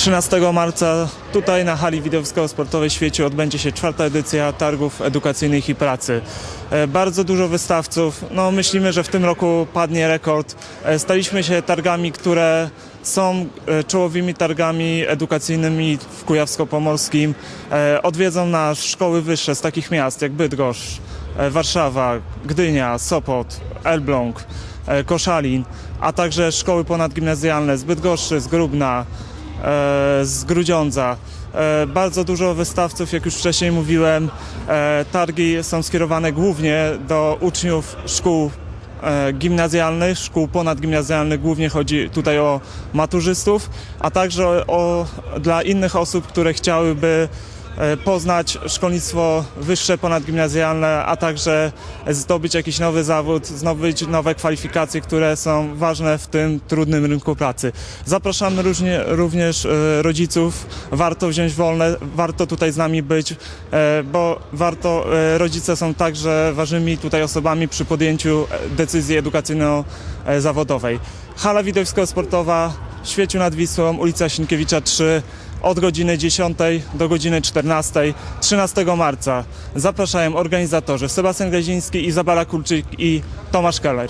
13 marca tutaj na hali widowiskowo-sportowej Świeciu odbędzie się czwarta edycja targów edukacyjnych i pracy. E, Bardzo dużo wystawców. No, myślimy, że w tym roku padnie rekord. E, Staliśmy się targami, które są e, czołowymi targami edukacyjnymi w Kujawsko-Pomorskim. Odwiedzą nas szkoły wyższe z takich miast jak Bydgoszcz, Warszawa, Gdynia, Sopot, Elbląg, Koszalin, a także szkoły ponadgimnazjalne z Bydgoszczy, z Grubna, z Grudziądza. E, Bardzo dużo wystawców, jak już wcześniej mówiłem. E, Targi są skierowane głównie do uczniów szkół e, gimnazjalnych, szkół ponadgimnazjalnych. Głównie chodzi tutaj o maturzystów, a także o, dla innych osób, które chciałyby e, poznać szkolnictwo wyższe, ponadgimnazjalne, a także zdobyć jakiś nowy zawód, zdobyć nowe kwalifikacje, które są ważne w tym trudnym rynku pracy. Zapraszamy różnie, również e, rodziców, warto wziąć wolne, warto tutaj z nami być, e, bo warto, e, rodzice są także ważnymi tutaj osobami przy podjęciu e, decyzji edukacyjno-zawodowej. Hala widowiskowo-sportowa w Świeciu nad Wisłą, ulica Sienkiewicza 3, od godziny 10 do godziny 14, 13 marca. Zapraszają organizatorzy Sebastian Gaziński, Izabela Kulczyk i Tomasz Keller.